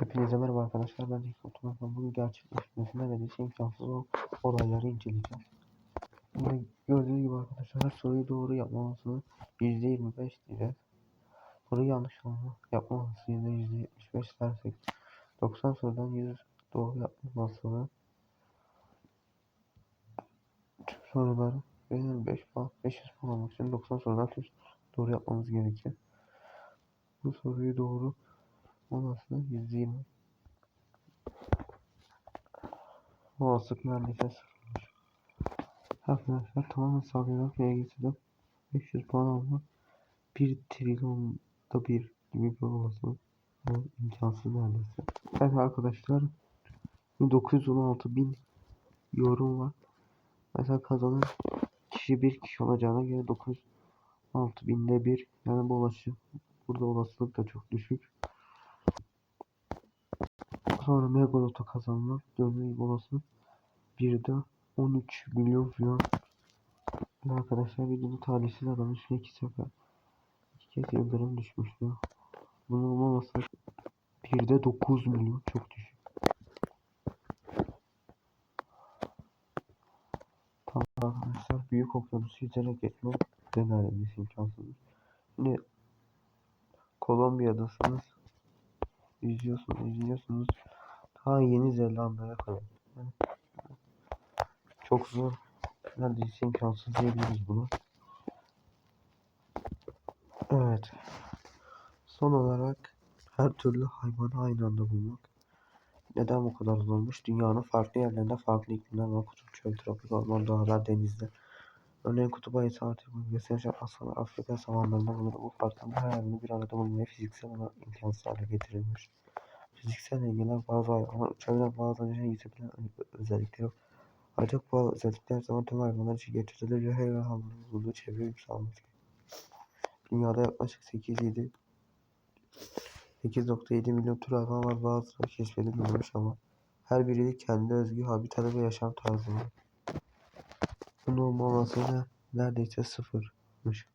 Hepinize merhaba arkadaşlar. Ben Hikmet Tumak'tan bugün gerçekleşmesi neredeyse imkansız o olayları inceleyeceğiz. Burada gördüğünüz gibi arkadaşlar soruyu doğru yapmamasını %25 diyeceğiz. Soruyu yanlış anlama yapmaması %75 dersek 90 sorudan 100 doğru yapmamasını tüm soruları 5 puan 500 puan almak için 90 sorudan tüm doğru yapmamız gerekiyor. Bu soruyu doğru olmasını %20 Olasılık neredeyse sıfırmış. Arkadaşlar tamamen sağlayarak LGS'de 500 puan almak 1 trilyonda bir gibi bir olasılık. Bu imkansız neredeyse. Evet arkadaşlar 916 bin yorum var. Mesela kazanan kişi bir kişi olacağına göre 916 binde bir yani bu olasılık burada olasılık da çok düşük. Sonra Megaloto kazanmak gibi olasılık bir de 13 milyon falan. Arkadaşlar videonun talihsiz adamın üstüne iki sefer iki kez yıldırım düşmüştü. Bunun olasılık bir de 9 milyon çok düşük. Tamam arkadaşlar büyük okyanusu yüzerek geçmek de neredeyse imkansız. Şimdi Kolombiya'dasınız. Yüzüyorsunuz, yüzüyorsunuz. Ta Yeni Zelanda'ya kadar. Yani çok zor. Neredeyse imkansız diyebiliriz bunu. Evet. Son olarak her türlü hayvanı aynı anda bulmak. Neden bu kadar zormuş? Dünyanın farklı yerlerinde farklı iklimler var. Kutup, çöl, tropik orman, dağlar, denizler. Örneğin kutup ayısı Arctic bölgesi yaşayan aslanlar Afrika savanlarında bulunur. Bu farklı her hayvanı bir arada bulmaya fiziksel olarak imkansız hale getirilmiş. Fiziksel engeller bazı hayvanlar uçabilen bazı hayvanlar yüzebilen özellikleri yok. Ancak bu özellikler zaman tüm hayvanlar için geçerlidir ve her hayvanın bulunduğu çevreye uyum sağlamak Dünyada yaklaşık 8-7 8.7 milyon tür hayvan var. Bazıları keşfedilmemiş ama her biri kendi özgü habitatı ve yaşam tarzı var. Bunun olma olasılığı neredeyse sıfırmış.